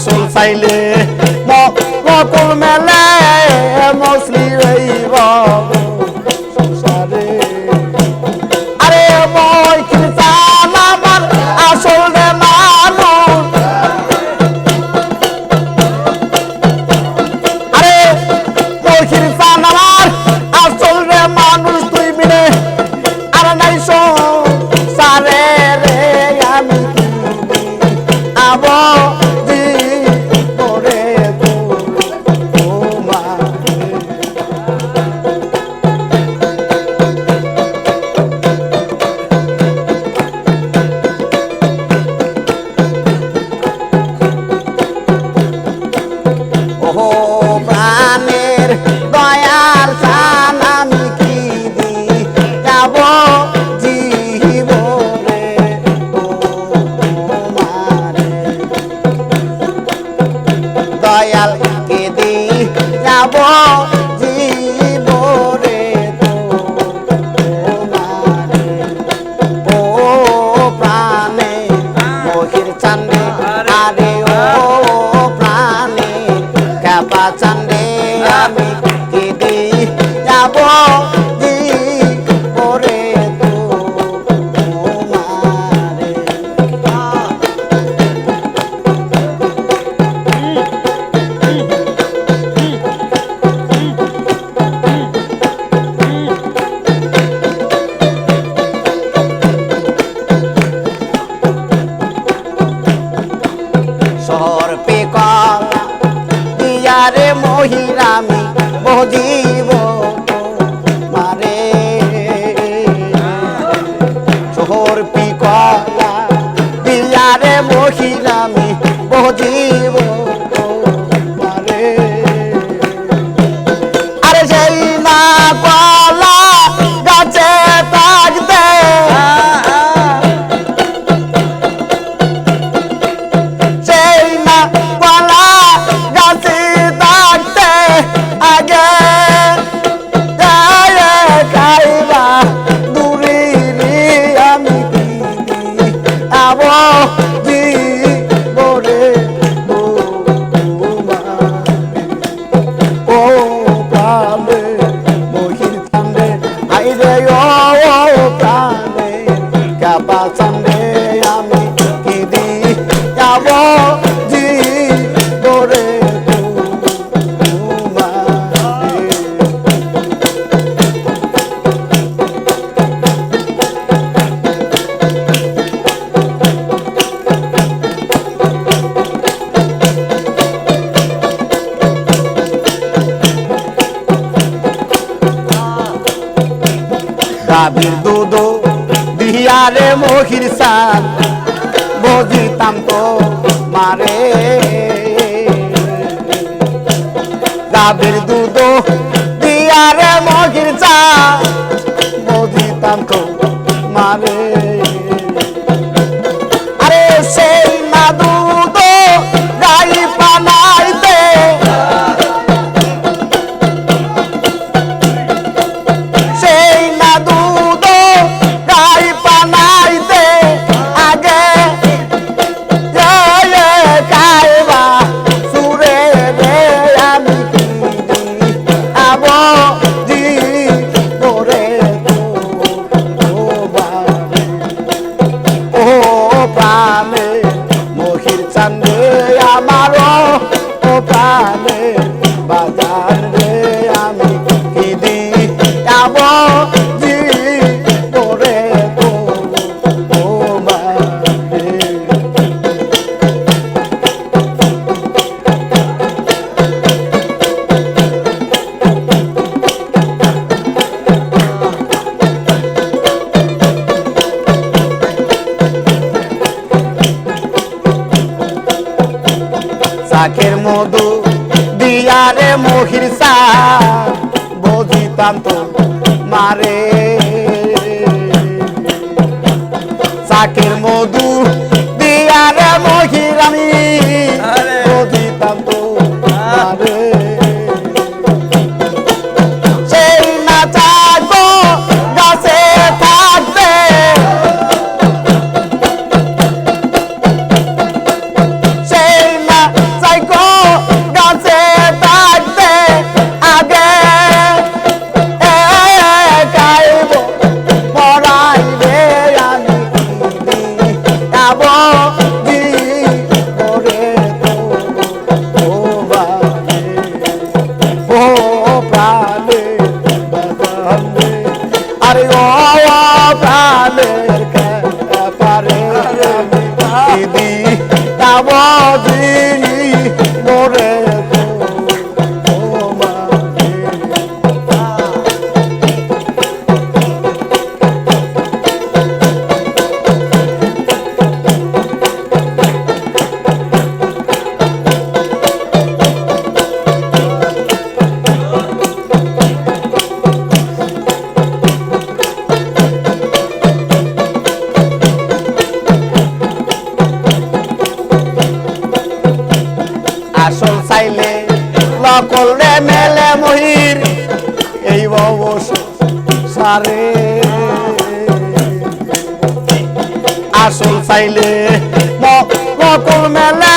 আসল চাইলে মকল মেলায় মছলি রইব সংসারে। আরে মই খ্রিস্টান আমার আসল রে মানুষ? আরে মই খ্রিস্টান আমার আসল রে মানুষ তুই মিলে? আর নাই সংসারে রে আমি আবার candi দিব মারে। চোর পিকলা পিলারে বহিলামি বহিব I Bravo! দাবির দুধ দিয়ারে মহির সার বুঝিতাম তো মারে দাবির দুধ ভেবে যাব চাকের মধু দিয়ারে মহির সা দুর্দান্ত মারে। চাকের মধু দিয়ারে মহিরানী Oh, চাইলে ল করলে মেলে মহির এই সারে। আসল চাইলে ল মেলে